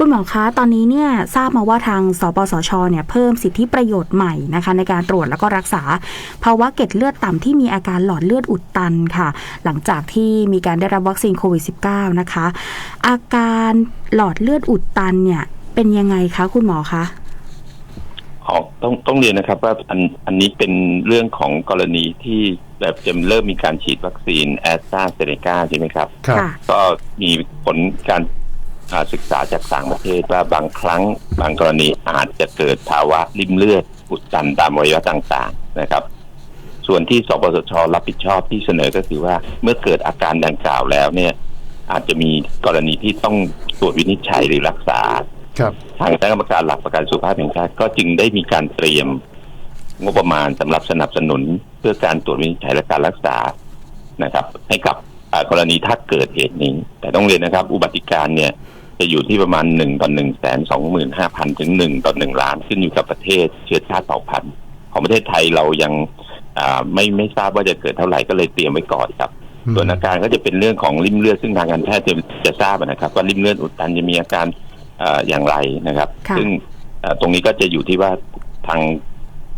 คุณหมอคะตอนนี้เนี่ยทราบมาว่าทางสปสชเนี่ยเพิ่มสิทธิประโยชน์ใหม่นะคะในการตรวจแล้วก็รักษาภาวะเกล็ดเลือดต่ำที่มีอาการหลอดเลือดอุดตันค่ะ หลังจากที่มีการได้รับวัคซีนโควิด -19 นะคะ อาการหลอดเลือดอุดตันเนี่ยเป็นยังไงคะคุณหมอคะอ๋อต้องต้องเรียนนะครับว่าอันอันนี้เป็นเรื่องของกรณีที่แบบจะเริ่มมีการฉีดวัคซีนแอสตราเซเนกาใช่ไหมครับครับค่ะก็มีผลการอ่า ศึกษาจากต่างประเทศว่าบางครั้งบางกรณีอาจจะเกิดภาวะริ่มเลือดอุดตันตามอวัยวะต่างๆนะครับ ส่วนที่สปสชรับผิดชอบที่เสนอก็คือว่าเมื่อเกิดอาการดังกล่าวแล้วเนี่ย อาจจะมีกรณีที่ต้องตรวจวินิจฉัยหรือรักษาครับทางคณะกรรมการหลักประกันสุขภาพแห่งชาติก็จึงได้มีการเตรียมงบประมาณสำหรับสนับสนุนเพื่อการตรวจวินิจฉัยและการรักษานะครับ ให้กับอ่ากรณีถ้าเกิดเหตุนี้ แต่ต้องเรียนนะครับ อุบัติการเนี่ย จะอยู่ที่ประมาณหนึ่งต่อหนึ่งแสนสองหมื่นห้าพันถึงหนึ่งต่อหนึ่งล้านขึ้นอยู่กับประเทศเชื้อชาติเผ่าพันธุ์ของประเทศไทยเรายังอ่าไม่ไม่ทราบว่าจะเกิดเท่าไหร่ก็เลยเตรียมไว้ก่อนครับอืมส่วนอาการก็จะเป็นเรื่องของริ่มเลือดซึ่งทางการแพทย์จะจะทราบนะครับว่าริ่มเลือดอุดตันจะมีอาการเอ่ออย่างไรนะครับค่ะซึ่งเอ่อตรงนี้ก็จะอยู่ที่ว่าทาง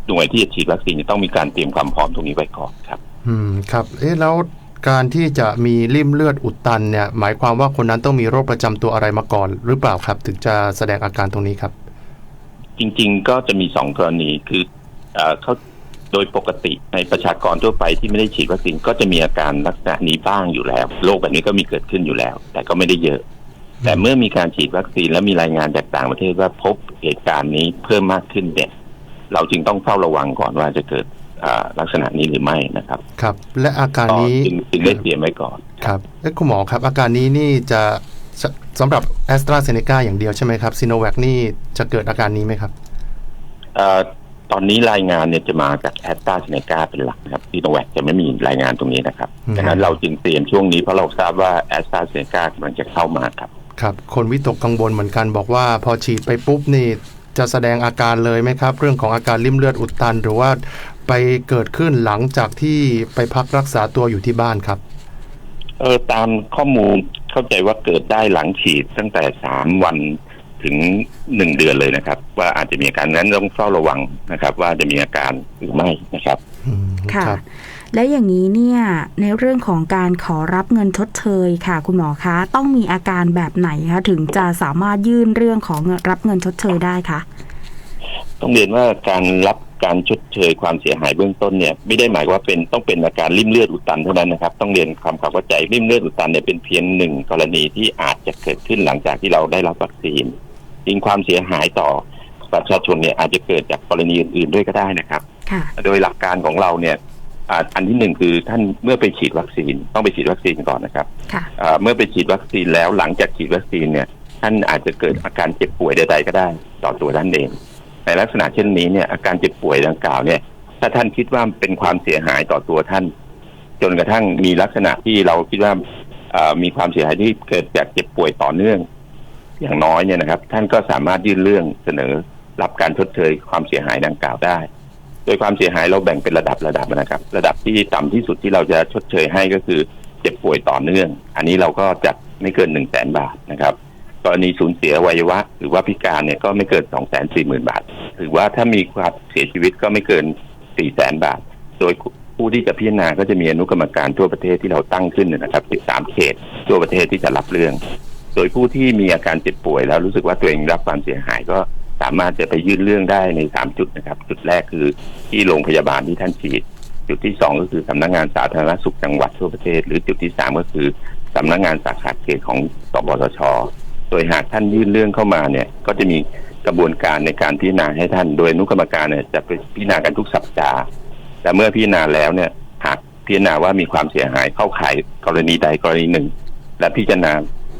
หน่วยที่จะฉีดวัคซีนจะต้องมีการเตรียมความพร้อมตรงนี้ไว้ก่อนครับ อืมครับ เอ๊ะแล้ว การที่จะมีริ่มเลือดอุดตันเนี่ยหมายความว่าคนนั้นต้องมีโรคประจำตัวอะไรมาก่อน หรือเปล่าครับ ถึงจะแสดงอาการตรงนี้ครับ จริงๆก็จะมีสองกรณีคือเขาโดยปกติในประชากรทั่วไปที่ไม่ได้ฉีดวัคซีนก็จะมีอาการลักษณะนี้บ้างอยู่แล้วโรคแบบนี้ก็มีเกิดขึ้นอยู่แล้ว แต่ก็ไม่ได้เยอะ แต่เมื่อมีการฉีดวัคซีนและมีรายงานจากต่างประเทศว่าพบเหตุการณ์นี้เพิ่มมากขึ้นเนี่ยเราจึงต้องเฝ้าระวังก่อนว่าจะเกิด ลักษณะนี้หรือไม่นะครับ ครับ และอาการก็นี้จึงจึงได้เตรียมไว้ก่อนครับเอ๊ะคุณหมอครับอาการนี้นี่จะสสำหรับแอสตราเซเนกาอย่างเดียวใช่ไหมครับซีโนแวคนี่จะเกิดอาการนี้ไหมครับเอ่อตอนนี้รายงานเนี่ยจะมาจากแอสตราเซเนกาเป็นหลักนะครับซีโนแวคจะไม่มีรายงานตรงนี้นะครับอืมดังนั้นเราจึงเตรียมช่วงนี้เพราะเราทราบว่าแอสตราเซเนกากำลังจะเข้ามาครับครับ คนวิตกกังวลเหมือนกันบอกว่าพอฉีดไปปุ๊บนี่ จะแสดงอาการเลยไหมครับ เรื่องของอาการริ่มเลือดอุดตัน หรือว่าไปเกิดขึ้นหลังจากที่ไปพักรักษาตัวอยู่ที่บ้านครับ เออตามข้อมูลเข้าใจว่าเกิดได้หลังฉีดตั้งแต่สามวันถึงหนึ่งเดือนเลยนะครับ ว่าอาจจะมีอาการนั้นต้องเฝ้าระวังนะครับ ว่าจะมีอาการหรือไม่นะครับอืมค่ะรับ และอย่างนี้เนี่ยในเรื่องของการขอรับเงินชดเชยค่ะ คุณหมอคะ ต้องมีอาการแบบไหนคะถึงจะสามารถยื่นเรื่องของรับเงินชดเชยได้คะต้องเรียนว่าการรับการชดเชยความเสียหายเบื้องต้นเนี่ยไม่ได้หมายว่าเป็นต้องเป็นอาการริ่มเลือดอุดตันเท่านั้นนะครับ ต้องเรียนความเข้าใจริ่มเลือดอุดตันเนี่ยเป็นเพียงหนึ่งกรณีที่อาจจะเกิดขึ้นหลังจากที่เราได้รับวัคซีนจริงความเสียหายต่อประชาชนเนี่ยอาจจะเกิดจากกรณีอื่นๆด้วยก็ได้นะครับค่ะโดยหลักการของเราเนี่ย อ่าอันที่หนึ่งคือท่านเมื่อไปฉีดวัคซีนต้องไปฉีดวัคซีนก่อนนะครับค่ะอ่าเมื่อไปฉีดวัคซีนแล้วหลังจากฉีดวัคซีนเนี่ย ท่านอาจจะเกิดอาการเจ็บป่วยใดๆก็ได้ ต่อตัวท่านเอง ในลักษณะเช่นนี้เนี่ยอาการเจ็บป่วยดังกล่าวเนี่ย ถ้าท่านคิดว่าเป็นความเสียหายต่อตัวท่าน จนกระทั่งมีลักษณะที่เราคิดว่าอ่ามีความเสียหายที่เกิดจากเจ็บป่วยต่อเนื่อง อย่างน้อยเนี่ยนะครับ ท่านก็สามารถยื่นเรื่องเสนอรับการชดเชยความเสียหายดังกล่าวได้ โดยความเสียหายเราแบ่งเป็นระดับระดับนะครับ ระดับที่ต่ำที่สุดที่เราจะชดเชยให้ก็คือเจ็บป่วยต่อเนื่อง อันนี้เราก็จัดไม่เกินหนึ่งแสนบาทนะครับกรณีสูญเสียวัยวะ หรือว่าพิการเนี่ยก็ไม่เกินสองแสนสี่หมื่นบาท หรือว่าถ้ามีความเสียชีวิตก็ไม่เกินสี่แสนบาท โดยผู้ที่จะพิจารณาก็จะมีอนุกรรมการทั่วประเทศที่เราตั้งขึ้นนะครับ13เขตทั่วประเทศที่จะรับเรื่อง โดยผู้ที่มีอาการเจ็บป่วยแล้วรู้สึกว่าตัวเองรับความเสียหายก็ สามารถจะไปยื่นเรื่องได้ในสามจุดนะครับ จุดแรกคือที่โรงพยาบาลที่ท่านฉีด จุดที่สองก็คือสำนักงานสาธารณสุขจังหวัดทั่วประเทศ หรือจุดที่สามก็คือสำนักงานสาขาเขตของสปสชโดยหากท่านยื่นเรื่องเข้ามาเนี่ย ก็จะมีกระบวนการในการพิจารณาให้ท่าน โดยอนุกรรมการเนี่ยจะไปพิจารณากันทุกสัปดาห์แต่เมื่อพิจารณาแล้วเนี่ยหากพิจารณาว่ามีความเสียหายเข้าข่ายกรณีใดกรณีหนึ่ง และพิจารณา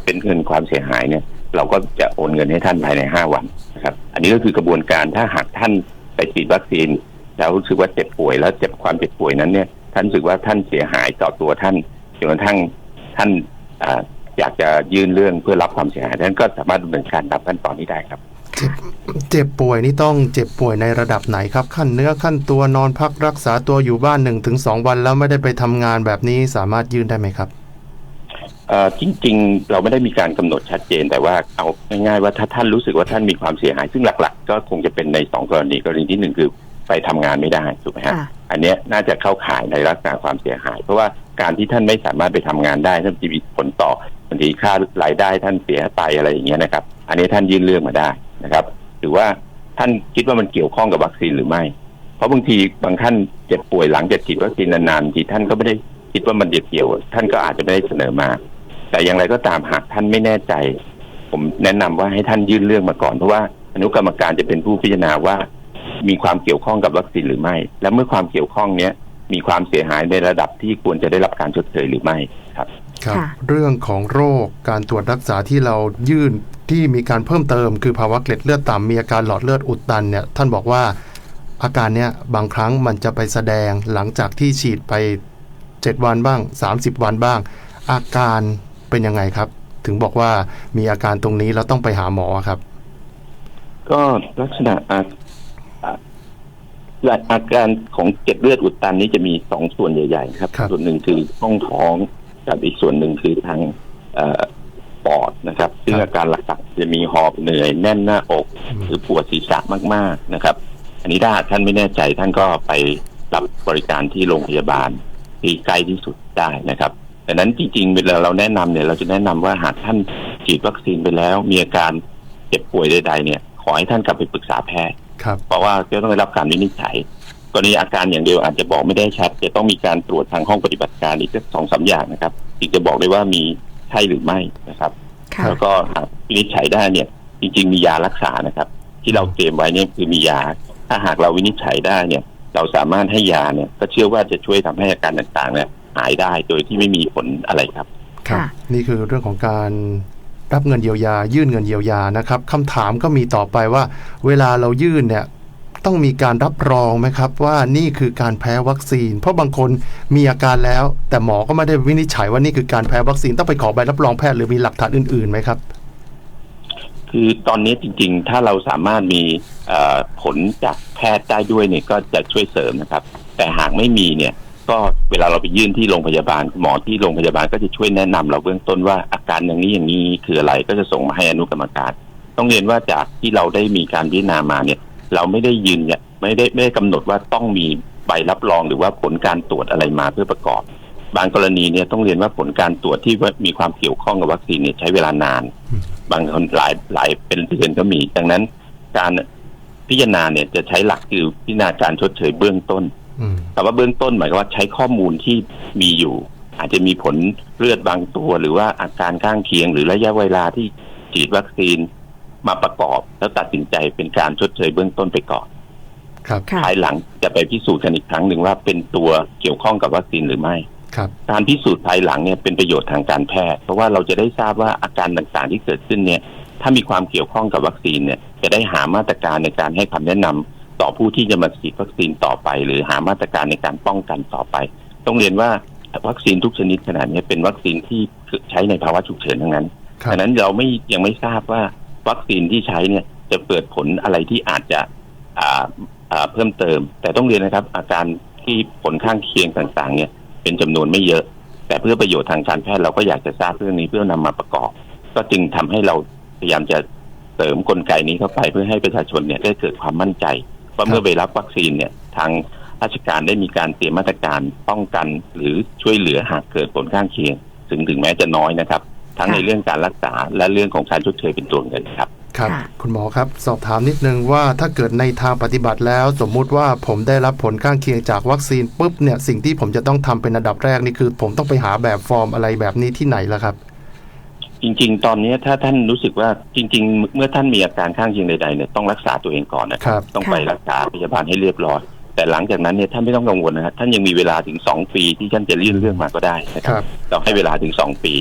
เป็นเงินความเสียหายเนี่ย เราก็จะโอนเงินให้ท่านภายในห้าวันนะครับ อันนี้ก็คือกระบวนการถ้าหากท่านไปฉีดวัคซีนแล้วรู้สึกว่าเจ็บป่วยแล้วเจ็บความเจ็บป่วยนั้นเนี่ยท่านรู้สึกว่าท่านเสียหายต่อตัวท่านจนกระทั่งท่านออยากจะยื่นเรื่องเพื่อรับความเสียหายท่านก็สามารถดำเนินการตามขั้นตอนนี้ได้ครับ เจ็บป่วยนี่ต้องเจ็บป่วยในระดับไหนครับขั้นเนื้อขั้นตัวนอนพักรักษาตัวอยู่บ้านหนึ่งถึงสองวันแล้วไม่ได้ไปทำงานแบบนี้สามารถยื่นได้ไหมครับ จริง ๆ เราไม่ได้มีการกำหนดชัดเจน แต่ว่าเอาง่ายๆว่าถ้าท่านรู้สึกว่าท่านมีความเสียหาย ซึ่งหลัก ๆ ก็คงจะเป็นในสองกรณีกรณีที่หนึ่งคือไปทำงานไม่ได้ถูกไหมฮะค่ะอันเนี้ยน่าจะเข้าข่ายในลักษณะความเสียหาย เพราะว่าการที่ท่านไม่สามารถไปทำงานได้ท่านจะมีผลต่อบางทีค่ารายได้ท่านเสียไปอะไรอย่างเงี้ยนะครับ อันนี้ท่านยื่นเรื่องมาได้นะครับ หรือว่าท่านคิดว่ามันเกี่ยวข้องกับวัคซีนหรือไม่ เพราะบางทีบางท่านเจ็บป่วยหลังจากฉีดวัคซีนนานๆบางทีท่านก็ไม่ได้คิดว่ามันจะเกี่ยว ท่านก็อาจจะไม่ได้เสนอมา แต่อย่างไรก็ตามหากท่านไม่แน่ใจ ผมแนะนำว่าให้ท่านยื่นเรื่องมาก่อนเพราะว่าอนุกรรมการจะเป็นผู้พิจารณาว่า มีความเกี่ยวข้องกับวัคซีนหรือไม่ และเมื่อความเกี่ยวข้องเนี้ยมีความเสียหายในระดับที่ควรจะได้รับการชดเชยหรือไม่ครับครับค่ะเรื่องของโรคการตรวจรักษาที่เรายื่นที่มีการเพิ่มเติม คือภาวะเกล็ดเลือดต่ำมีอาการหลอดเลือดอุดตันเนี่ยท่านบอกว่าอาการเนี้ยบางครั้งมันจะไปแสดงหลังจากที่ฉีดไป 7 วันบ้าง 30 วันบ้าง อาการ เป็นยังไงครับ ถึงบอกว่ามีอาการตรงนี้แล้วต้องไปหาหมอครับ ก็ลักษณะอาอ่าอาการของเกล็ดเลือดอุดตันนี้จะมีสองส่วนใหญ่ ๆ ครับครับส่วนหนึ่งคือท้องท้องกับอีกส่วนหนึ่งคือทางเอ่อปอดนะครับ ซึ่งอาการหลักๆจะมีหอบเหนื่อยแน่นหน้าอก หรือปวดศีรษะมากๆนะครับ อันนี้ถ้าหากท่านไม่แน่ใจท่านก็ไปรับบริการที่โรงพยาบาลที่ใกล้ที่สุดได้นะครับ ดังนั้นจริงๆเวลาเราแนะนำเนี่ย เราจะแนะนำว่าหากท่านฉีดวัคซีนไปแล้ว มีอาการเจ็บป่วยใดๆเนี่ย ขอให้ท่านกลับไปปรึกษาแพทย์ครับเพราะว่าจะต้องได้รับการวินิจฉัยกรณีอาการอย่างเดียวอาจจะบอกไม่ได้ชัด จะต้องมีการตรวจทางห้องปฏิบัติการอีกสักสองสามอย่างนะครับถึงจะบอกได้ว่ามีใช่หรือไม่นะครับค่ะแล้วก็หากวินิจฉัยได้เนี่ย จริง ๆ มียารักษานะครับ ที่เราเตรียมไว้เนี่ยคือมียา ถ้าหากเราวินิจฉัยได้เนี่ย เราสามารถให้ยาเนี่ย ก็เชื่อว่าจะช่วยทำให้อาการต่างๆเนี่ย หายได้โดยที่ไม่มีผลอะไรครับ ครับ ค่ะ นี่คือเรื่องของการรับเงินเยียวยา ยื่นเงินเยียวยานะครับคำถามก็มีต่อไปว่า เวลาเรายื่นเนี่ยต้องมีการรับรองไหมครับ ว่านี่คือการแพ้วัคซีน เพราะบางคนมีอาการแล้ว แต่หมอก็ไม่ได้วินิจฉัยว่านี่คือการแพ้วัคซีนต้องไปขอใบรับรองแพทย์หรือมีหลักฐานอื่นๆไหมครับ คือตอนนี้จริงๆ ถ้าเราสามารถมีเอ่อผลจากแพทย์ได้ด้วยเนี่ยก็จะช่วยเสริมนะครับ แต่หากไม่มีเนี่ย ก็เวลาเราไปยื่นที่โรงพยาบาลหมอที่โรงพยาบาลก็จะช่วยแนะนำเราเบื้องต้นว่าอาการอย่างนี้อย่างนี้คืออะไรก็จะส่งมาให้อนุกรรมการ ต้องเรียนว่าจากที่เราได้มีการพิจารณามาเนี่ย เราไม่ได้ยืนเนี่ยไม่ได้ไม่ได้กำหนดว่าต้องมีใบรับรองหรือว่าผลการตรวจอะไรมาเพื่อประกอบ บางกรณีเนี่ยต้องเรียนว่าผลการตรวจที่ว่ามีความเกี่ยวข้องกับวัคซีนเนี่ยใช้เวลานาน บางคนหลายหลายเป็นเดือนก็มี ดังนั้นการพิจารณาเนี่ยจะใช้หลักคือพิจารณาการชดเชยเบื้องต้น แต่ว่าเบื้องต้นหมายความว่าใช้ข้อมูลที่มีอยู่ อาจจะมีผลเลือดบางตัว หรือว่าอาการข้างเคียง หรือระยะเวลาที่ฉีดวัคซีนมาประกอบ แล้วตัดสินใจเป็นการชดเชยเบื้องต้นไปก่อนครับค่ะภายหลังจะไปพิสูจน์กันอีกครั้งหนึ่งว่าเป็นตัวเกี่ยวข้องกับวัคซีนหรือไม่ครับการพิสูจน์ภายหลังเนี่ยเป็นประโยชน์ทางการแพทย์ เพราะว่าเราจะได้ทราบว่าอาการต่างๆที่เกิดขึ้นเนี่ย ถ้ามีความเกี่ยวข้องกับวัคซีนเนี่ย จะได้หามาตรการในการให้คำแนะนำ ต่อผู้ที่จะมาฉีดวัคซีนต่อไป หรือหามาตรการในการป้องกันต่อไป ต้องเรียนว่าวัคซีนทุกชนิดขนาดนี้เป็นวัคซีนที่ใช้ในภาวะฉุกเฉินทั้งนั้นครับดังนั้นเราไม่ยังไม่ทราบว่าวัคซีนที่ใช้เนี่ยจะเปิดผลอะไรที่อาจจะอ่าอ่าเพิ่มเติม แต่ต้องเรียนนะครับ อาการที่ผลข้างเคียงต่างๆ เนี่ยเป็นจำนวนไม่เยอะ แต่เพื่อประโยชน์ทางการแพทย์เราก็อยากจะทราบเรื่องนี้เพื่อนำมาประกอบ ก็จึงทำให้เราพยายามจะเสริมกลไกนี้เข้าไปเพื่อให้ประชาชนเนี่ยได้เกิดความมั่นใจ ว่าเมื่อไปรับวัคซีนเนี่ยทางราชการได้มีการเตรียมมาตรการป้องกัน หรือช่วยเหลือหากเกิดผลข้างเคียงถึงถึงแม้จะน้อยนะครับ ทั้งในเรื่องการรักษาและเรื่องของการชดเชยเป็นตัวเงินครับครับค่ะคุณหมอครับ สอบถามนิดนึงว่าถ้าเกิดในทางปฏิบัติแล้ว สมมุติว่าผมได้รับผลข้างเคียงจากวัคซีนปุ๊บเนี่ยสิ่งที่ผมจะต้องทำเป็นอันดับแรกนี่คือ ผมต้องไปหาแบบฟอร์มอะไรแบบนี้ที่ไหนล่ะครับ จริง ๆ ตอนนี้ถ้าท่านรู้สึกว่าจริง ๆ เมื่อท่านมีอาการข้างเคียงใดๆเนี่ยต้องรักษาตัวเองก่อนนะครับ ต้องไปรักษาพยาบาลให้เรียบร้อยแต่หลังจากนั้นเนี่ยท่านไม่ต้องกังวลนะครับท่านยังมีเวลาถึงสองปีที่ท่านจะยื่นเรื่องมาก็ได้นะคครับรับเราให้เวลาถึงสองปี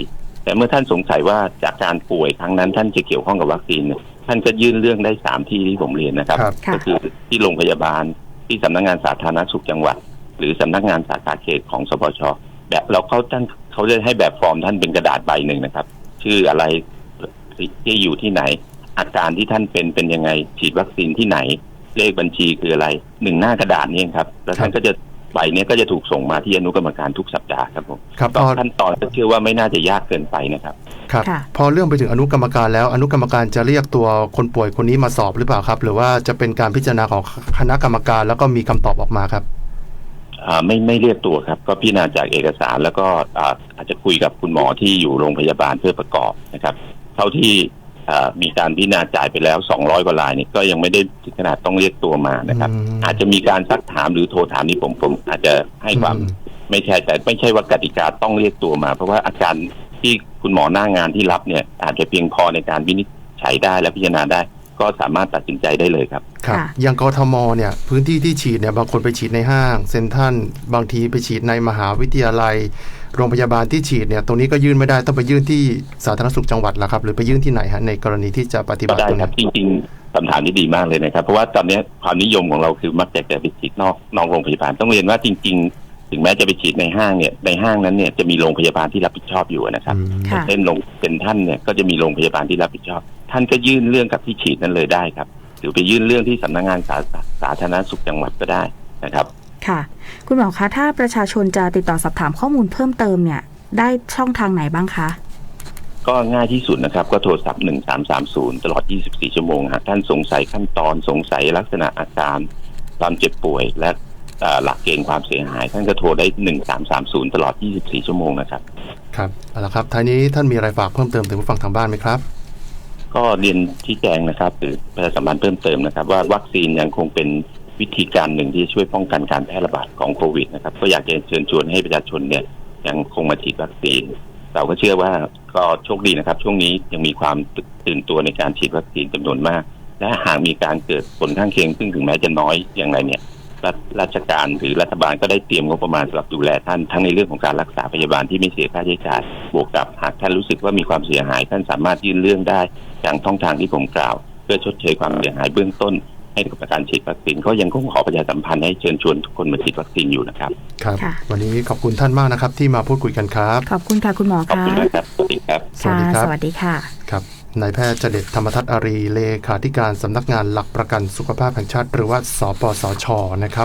แต่เมื่อท่านสงสัยว่าจากการป่วยครั้งนั้นท่านจะเกี่ยวข้องกับวัคซีนเนี่ยท่านก็ยื่นเรื่องได้สามที่ที่ผมเรียนนะครับครับค่ะก็คือที่โรงพยาบาลที่สำนักงานสาธารณสุขจังหวัด หรือสำนักงานสาขาเขตของสปชแบบเราเขาท่านเขาจะให้แบบฟอร์มท่านเป็นกระดาษใบหนึ่งนะครับ ชื่ออะไรที่อยู่ที่ไหน อาการที่ท่านเป็นเป็นยังไง ฉีดวัคซีนที่ไหน เลขบัญชีคืออะไรหนึ่งหน้ากระดาษนี่เองครับ แล้วท่านก็จะใบเนี้ยก็จะถูกส่งมาที่อนุกรรมการทุกสัปดาห์ครับผมครับก็พอขั้นตอนก็เชื่อว่าไม่น่าจะยากเกินไปนะครับครับค่ะพอเรื่องไปถึงอนุกรรมการแล้วอนุกรรมการจะเรียกตัวคนป่วยคนนี้มาสอบหรือเปล่าครับ หรือว่าจะเป็นการพิจารณาของคณะกรรมการแล้วก็มีคำตอบออกมาครับอ่า ไม่ไม่เรียกตัวครับ ก็พิจารณาจากเอกสารแล้วก็อ่าอาจจะคุยกับคุณหมอที่อยู่โรงพยาบาลเพื่อประกอบนะครับ เท่าที่อ่ามีการพิจารณาจ่ายไปแล้ว 200 กว่าลายนี่ก็ยังไม่ได้ถึงขนาดต้องเรียกตัวมานะครับอืมอาจจะมีการซักถามหรือโทรถามนี่ผมผมอาจจะให้ความอืมไม่ใช่แต่ไม่ใช่ว่ากติกาต้องเรียกตัวมา เพราะว่าอาการที่คุณหมอหน้างานที่รับเนี่ยอาจจะเพียงพอในการวินิจฉัยได้และพิจารณาได้ ก็สามารถตัดสินใจได้เลยครับ ครับค่ะ อย่างกทมเนี่ยพื้นที่ที่ฉีดเนี่ยบางคนไปฉีดในห้าง เซ็นทรัลบางทีไปฉีดในมหาวิทยาลัย โรงพยาบาลที่ฉีดเนี่ยตรงนี้ก็ยื่นไม่ได้ต้องไปยื่นที่สาธารณสุขจังหวัดละครับ หรือไปยื่นที่ไหนฮะในกรณีที่จะปฏิก็บัติได้ตรงครันี้บจริงๆคำถามนี้ดีมากเลยนะครับ เพราะว่าตอนนี้ความนิยมของเราคือมักจะไปฉีดนอกนอกโรงพยาบาลต้องเรียนว่าจริง ๆ ถึงแม้จะไปฉีดในห้างเนี่ยในห้างนั้นเนี่ยจะมีโรงพยาบาลที่รับผิดชอบอยู่นะครับ อืม ค่ะ เช่นโรงเป็นท่านเนี่ยก็จะมีโรงพยาบาลที่รับผิดชอบ ท่านก็ยื่นเรื่องกับที่ฉีดนั้นเลยได้ครับ หรือไปยื่นเรื่องที่สำนักงานสาสาธารณสุขจังหวัดก็ได้นะครับ ค่ะ คุณหมอคะถ้าประชาชนจะติดต่อสอบถามข้อมูลเพิ่มเติมเนี่ย ได้ช่องทางไหนบ้างคะ ก็ง่ายที่สุดนะครับ ก็โทรศัพท์ 1330 ตลอด 24 ชั่วโมงหากท่านสงสัยขั้นตอนสงสัยลักษณะอาการความเจ็บป่วยและเอ่อหลักเกณฑ์ความเสียหาย ท่านก็โทรได้ 1330 ตลอด 24 ชั่วโมงนะครับ ครับ เอาละครับท้ายนี้ท่านมีอะไรฝากเพิ่มเติมถึงผู้ฟังทางบ้านไหมครับ ก็เรียนชี้แจงนะครับหรือประชาสัมพันธ์เพิ่มเติมนะครับ ว่าวัคซีนยังคงเป็นวิธีการหนึ่งที่ช่วยป้องกันการแพร่ระบาดของโควิดนะครับก็อยากจะเชิญชวนให้ประชาชนเนี่ยยังคงมาฉีดวัคซีน เราก็เชื่อว่าก็โชคดีนะครับ ช่วงนี้ยังมีความตื่นตัวในการฉีดวัคซีนจำนวนมาก และหากมีการเกิดผลข้างเคียงซึ่งถึงแม้จะน้อยอย่างไรเนี่ย รัฐราชการหรือรัฐบาลก็ได้เตรียมงบประมาณสำหรับดูแลท่านทั้งในเรื่องของการรักษาพยาบาลที่ไม่เสียค่าใช้จ่ายบวกกับหากท่านรู้สึกว่ามีความเสียหาย ท่านสามารถยื่นเรื่องได้อย่างช่องทางที่ผมกล่าว เพื่อชดเชยความเสียหายเบื้องต้น ให้กับการฉีดวัคซีนก็ยังคงขอประชาสัมพันธ์ให้เชิญชวนทุกคนมาฉีดวัคซีนอยู่นะครับครับ ค่ะ วันนี้ขอบคุณท่านมากนะครับ ที่มาพูดคุยกันครับ ขอบคุณค่ะคุณหมอขอบคะคุณนะครับสวัสดีครับ สวัสดีครับ สวัสดีค่ะ ครับ นายแพทย์เจเดตธรรมทัตอารี เลขาธิการสำนักงานหลักประกันสุขภาพแห่งชาติ หรือว่าสปสชนะครับ